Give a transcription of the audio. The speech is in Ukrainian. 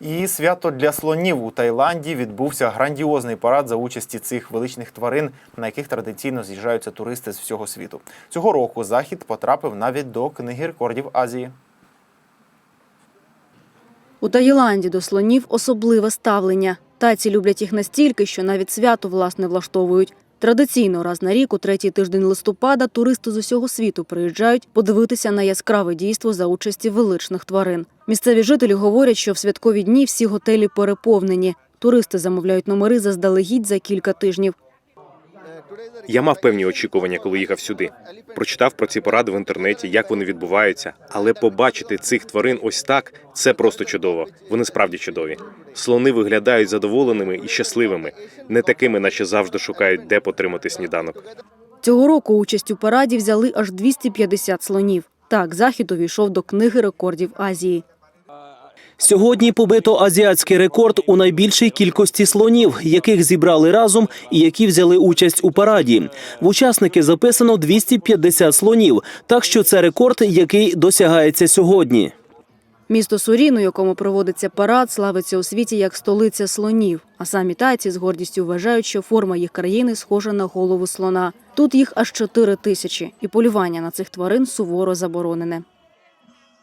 І свято для слонів у Таїланді відбувся грандіозний парад за участі цих величних тварин, на яких традиційно з'їжджаються туристи з всього світу. Цього року захід потрапив навіть до книги рекордів Азії. У Таїланді до слонів особливе ставлення. Тайці люблять їх настільки, що навіть свято власне влаштовують. Традиційно раз на рік, у третій тиждень листопада, туристи з усього світу приїжджають подивитися на яскраве дійство за участі величних тварин. Місцеві жителі говорять, що в святкові дні всі готелі переповнені. Туристи замовляють номери заздалегідь за кілька тижнів. Я мав певні очікування, коли їхав сюди. Прочитав про ці поради в інтернеті, як вони відбуваються. Але побачити цих тварин ось так це просто чудово. Вони справді чудові. Слони виглядають задоволеними і щасливими, не такими, наче завжди шукають, де потримати сніданок. Цього року участь у параді взяли аж 250 слонів. Так, захід увійшов до книги рекордів Азії. Сьогодні побито азіатський рекорд у найбільшій кількості слонів, яких зібрали разом і які взяли участь у параді. В учасники записано 250 слонів, так що це рекорд, який досягається сьогодні. Місто Сурін, у якому проводиться парад, славиться у світі як столиця слонів. А самі тайці з гордістю вважають, що форма їх країни схожа на голову слона. Тут їх аж 4 тисячі, і полювання на цих тварин суворо заборонене.